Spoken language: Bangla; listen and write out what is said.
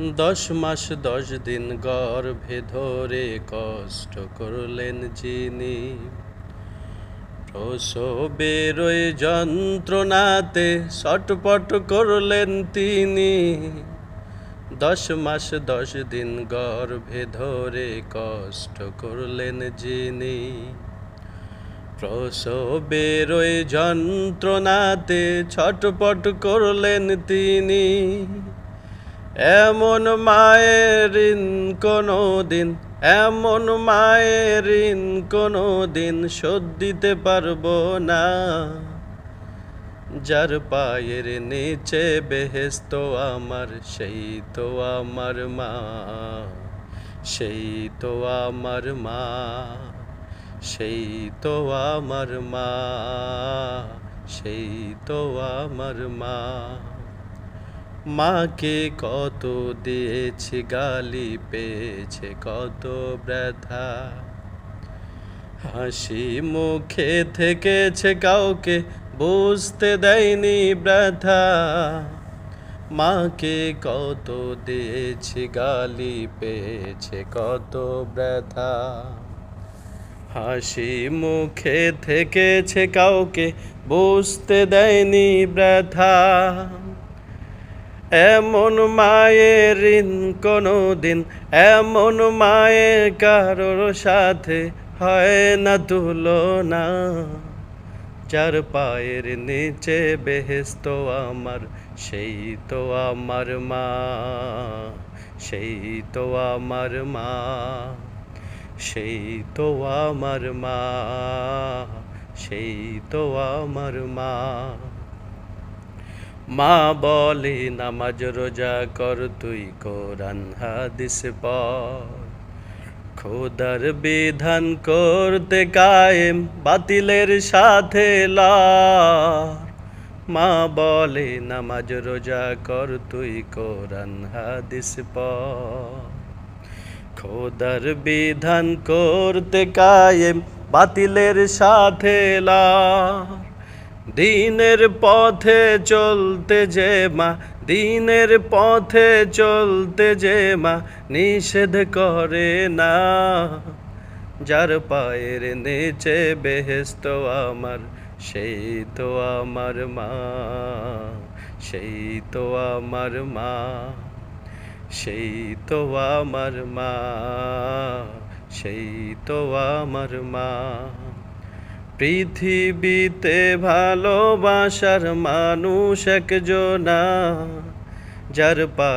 দশ মাস দশ দিন গর্ভে ধরে কষ্ট করলেন যিনি। প্রসবের ওই যন্ত্রণাতে ছটপট করলেন তিনি। দশ মাস দশ দিন গর্ভে ধরে কষ্ট করলেন যিনি। প্রসবের ওই যন্ত্রণাতে ছটপট করলেন তিনি। এমন মায়ের কোনো দিন এমন মায়ের ঋণ কোনো দিন শোধ দিতে পারব না। যার পায়ের নিচে বেহেস্ত আমার, সেই তো আমার মা, সেই তো আমার মা, সেই তো আমার মা, সেই তো আমার মা। মাকে কত দিয়েছে, গালি পেয়েছে, কত ব্যথা। হাসি মুখে থেকেছে, কাউকে বুঝতে দেয়নি ব্যথা। মাকে কত দিয়েছে, গালি পেয়েছে, কত ব্যথা। হাসি মুখে থেকেছে, কাউকে বুঝতে দেয়নি ব্যথা। এমন মায়ের ঋণ কোনো দিন এমন মায়ের কারোর সাথে হয় না তুলনা। যার পায়ের নিচে বেহেস্ত আমার, সেই তো আমার মা, সেই তো আমার মা, সেই তো আমার মা, সেই তো আমার মা। মা বলে, নামাজ রোজা কর তুই কোরআন, হাদিস পর খোদার বিধান করতে কায়েম, বাতিলের সাথে মা বলে, নামাজ রোজা কর তুই কোরআন, হাদিস পর খোদার বিধান করতে কায়েম, বাতিলের সাথে লড়। দিনের পথে চলতে যে মা, দিনের পথে চলতে যে মা নিষেধ করে না। যার পায়ের নিচে বেহেস্ত আমার, সেই তো আমার মা, সেই তো আমার মা, সেই তো আমার মা, সেই তো আমার মা। পৃথিবীতে ভালোবাসার মানুষ একজনা যার পা